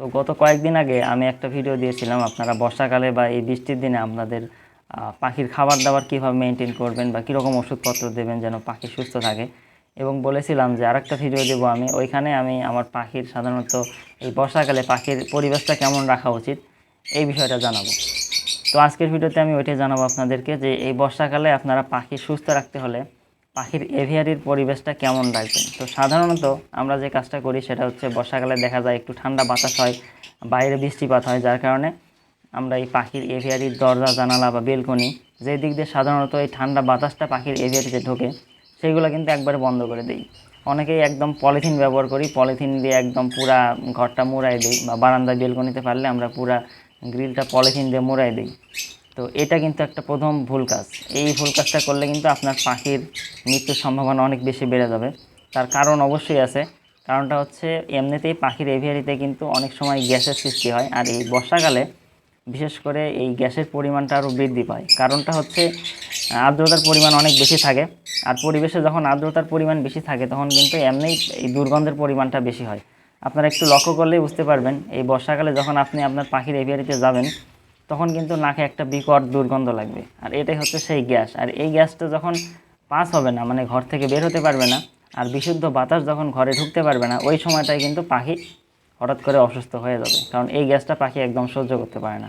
তো গত কয়েকদিন আগে আমি একটা ভিডিও দিয়েছিলাম, আপনারা বর্ষাকালে বা এই বৃষ্টির দিনে আপনাদের পাখির খাবার দাবার কীভাবে মেনটেন করবেন বা কীরকম ওষুধপত্র দেবেন যেন পাখি সুস্থ থাকে। এবং বলেছিলাম যে আরেকটা ভিডিও দেবো আমি, ওইখানে আমি আমার পাখির সাধারণত এই বর্ষাকালে পাখির পরিবেশটা কেমন রাখা উচিত, এই বিষয়টা জানাব। তো আজকের ভিডিওতে আমি ওইটাই জানাব আপনাদেরকে যে এই বর্ষাকালে আপনারা পাখি সুস্থ রাখতে হলে পাখির এভিয়ারির পরিবেশটা কেমন রাখবেন? তো সাধারণত আমরা যে কাজটা করি সেটা হচ্ছে বর্ষাকালে দেখা যায় একটু ঠান্ডা বাতাস হয়, বাইরে বৃষ্টিপাত হয়, যার কারণে আমরা এই পাখির এভিয়ারির দরজা, জানালা বা বেলকনি যে দিক দিয়ে সাধারণত এই ঠান্ডা বাতাসটা পাখির এভিয়ারিতে ঢোকে সেগুলো কিন্তু একবারে বন্ধ করে দিই। অনেকেই একদম পলিথিন ব্যবহার করি, পলিথিন দিয়ে একদম পুরা ঘরটা মোড়াই দিই বা বারান্দা বেলকনিতে পারলে আমরা পুরা গ্রিলটা পলিথিন দিয়ে মোড়াই দিই। তো এটা কিন্তু একটা প্রথম ভুল কাজ। এই ভুল কাজটা করলে কিন্তু আপনার পাখির মৃত্যুর সম্ভাবনা অনেক বেশি বেড়ে যাবে। তার কারণ অবশ্যই আছে। কারণটা হচ্ছে এমনিতেই পাখির এভিয়ারিতে কিন্তু অনেক সময় গ্যাসের সৃষ্টি হয় আর এই বর্ষাকালে বিশেষ করে এই গ্যাসের পরিমাণটা আরও বৃদ্ধি পায়। কারণটা হচ্ছে আর্দ্রতার পরিমাণ অনেক বেশি থাকে আর পরিবেশে যখন আর্দ্রতার পরিমাণ বেশি থাকে তখন কিন্তু এমনিই এই দুর্গন্ধের পরিমাণটা বেশি হয়। আপনারা একটু লক্ষ্য করলেই বুঝতে পারবেন, এই বর্ষাকালে যখন আপনি আপনার পাখির এভিয়ারিতে যাবেন তখন কিন্তু নাকে একটা বিকট দুর্গন্ধ লাগবে। আর এটাই হচ্ছে সেই গ্যাস। আর এই গ্যাসটা যখন পাস হবে না মানে ঘর থেকে বের হতে পারবে না, আর বিশুদ্ধ বাতাস যখন ঘরে ঢুকতে পারবে না, ওই সময়টাই কিন্তু পাখি হঠাৎ করে অসুস্থ হয়ে যাবে। কারণ এই গ্যাসটা পাখি একদম সহ্য করতে পারে না।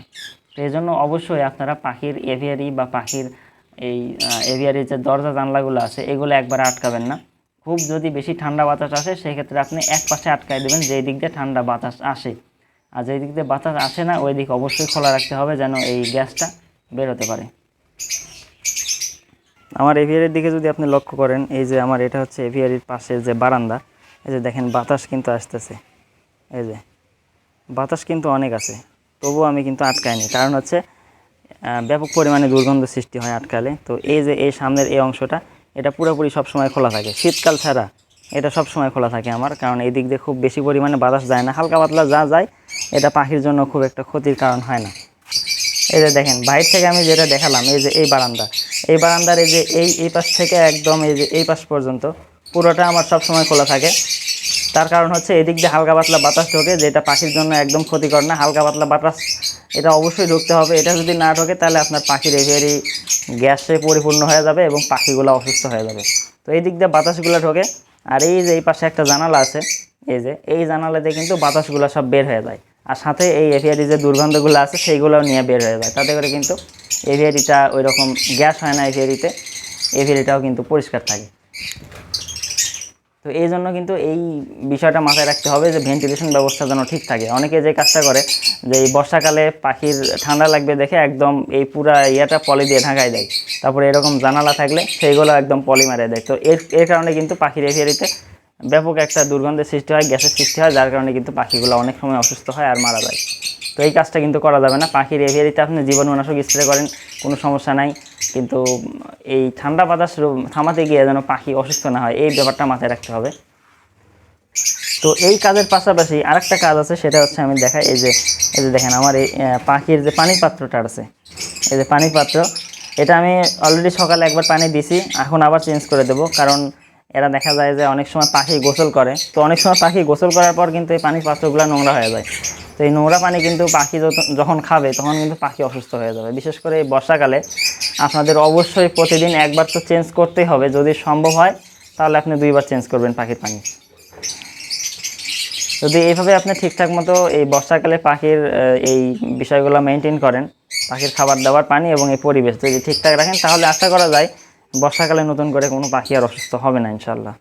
তো এই জন্য অবশ্যই আপনারা পাখির এভিয়ারি বা পাখির এই এভিয়ারির যে দরজা জানলাগুলো আছে, এগুলো একবার আটকাবেন না। খুব যদি বেশি ঠান্ডা বাতাস আসে সেই ক্ষেত্রে আপনি এক পাশে আটকায় দেবেন, যেই দিক দিয়ে ঠান্ডা বাতাস আসে। আর যেই দিক দিয়ে বাতাস আসে না ওই দিক অবশ্যই খোলা রাখতে হবে যেন এই গ্যাসটা বের হতে পারে। আমার এভিয়ারির দিকে যদি আপনি লক্ষ্য করেন, এই যে আমার এটা হচ্ছে এভিয়ারির পাশে যে বারান্দা, এই যে দেখেন বাতাস কিন্তু আসতেছে। এই যে, বাতাস কিন্তু অনেক আছে, তবুও আমি কিন্তু আটকাইনি। কারণ হচ্ছে ব্যাপক পরিমাণে দুর্গন্ধ সৃষ্টি হয় আটকালে। তো এই যে এই সামনের এই অংশটা, এটা পুরোপুরি সবসময় খোলা থাকে। শীতকাল ছাড়া এটা সব সময় খোলা থাকে আমার, কারণ এই দিক দিয়ে খুব বেশি পরিমাণে বাতাস যায় না। হালকা পাতলা যা যায় এটা পাখির জন্য খুব একটা ক্ষতির কারণ হয় না। এই যে দেখেন, বাইরে থেকে আমি যেটা দেখালাম, এই যে এই বারান্দা, এই বারান্দার এই যে এই এই পাশ থেকে একদম এই যে এই পাশ পর্যন্ত পুরোটা আমার সব সময় খোলা থাকে। তার কারণ হচ্ছে এদিক দিয়ে হালকা পাতলা বাতাস ঢোকে, যেটা পাখির জন্য একদম ক্ষতিকর না, হালকা পাতলা বাতাস, এটা অবশ্যই ঢুকতে হবে। এটা যদি না ঢোকে, তাহলে আপনার পাখির এভিয়ারি গ্যাসে পরিপূর্ণ হয়ে যাবে এবং পাখিগুলো অসুস্থ হয়ে যাবে। তো এই দিক দিয়ে বাতাসগুলো ঢোকে, আর এই যে এই পাশে একটা জানালা আছে, এই যে এই জানালাতে কিন্তু বাতাসগুলো সব বের হয়ে যায়। আর সাথে এই এভিয়ারি যে দুর্গন্ধগুলো আছে, সেইগুলোও নিয়ে বের হয়ে যায়। তাতে করে কিন্তু এভিয়ারিটা ওই রকম গ্যাস হয় না এভিয়ারিতে এভিয়ারিটাও কিন্তু পরিষ্কার থাকে। তো এই জন্য কিন্তু এই বিষয়টা মাথায় রাখতে হবে যে ভেন্টিলেশন ব্যবস্থা যেন ঠিক থাকে। অনেকে যে কাজটা করে, যে এই বর্ষাকালে পাখির ঠান্ডা লাগবে দেখে একদম এই পুরা ইয়েটা পলি দিয়ে ঢাকাই দেয়। তারপরে এরকম জানালা থাকলে সেইগুলো একদম পলি মারে দেয়। তো এর এর কারণে কিন্তু পাখির এভিয়ারিতে ব্যাপক একটা দুর্গন্ধের সৃষ্টি হয়, গ্যাসের সৃষ্টি হয়, যার কারণে কিন্তু পাখিগুলো অনেক সময় অসুস্থ হয় আর মারা যায়। তো এই কাজটা কিন্তু করা যাবে না। পাখির এভিয়ারিতে আপনি জীবাণুনাশক স্প্রে করেন, কোনো সমস্যা নাই। কিন্তু এই ঠান্ডা বাতাস থামাতে গিয়ে যেন পাখি অসুস্থ না হয়, এই ব্যাপারটা মাথায় রাখতে হবে। তো এই কাজের পাশাপাশি আরেকটা কাজ আছে, সেটা হচ্ছে আমি দেখাই, এই যে এই যে দেখেন আমার এই পাখির যে পানির পাত্রটা আছে, এই যে পানির পাত্র, এটা আমি অলরেডি সকালে একবার পানি দিছি, এখন আবার চেঞ্জ করে দেবো। কারণ এরা দেখা যায় যে অনেক সময় পাখি গোসল করে। তো অনেক সময় পাখি গোসল করার পর কিন্তু এই পানির পাত্রগুলো নোংরা হয়ে যায়। তো এই নোংরা পানি কিন্তু পাখি যখন খাবে, তখন কিন্তু পাখি অসুস্থ হয়ে যাবে। বিশেষ করে এই বর্ষাকালে আপনাদের অবশ্যই প্রতিদিন একবার তো চেঞ্জ করতেই হবে। যদি সম্ভব হয়, তাহলে আপনি দুইবার চেঞ্জ করবেন পাখির পানি। যদি এইভাবে আপনি ঠিকঠাক মতো এই বর্ষাকালে পাখির এই বিষয়গুলো মেনটেন করেন, পাখির খাবার দাবার, পানি এবং এই পরিবেশ যদি ঠিকঠাক রাখেন, তাহলে আশা করা যায় বর্ষাকালে নতুন করে কোনো পাখি আর অসুস্থ হবে না ইনশাল্লাহ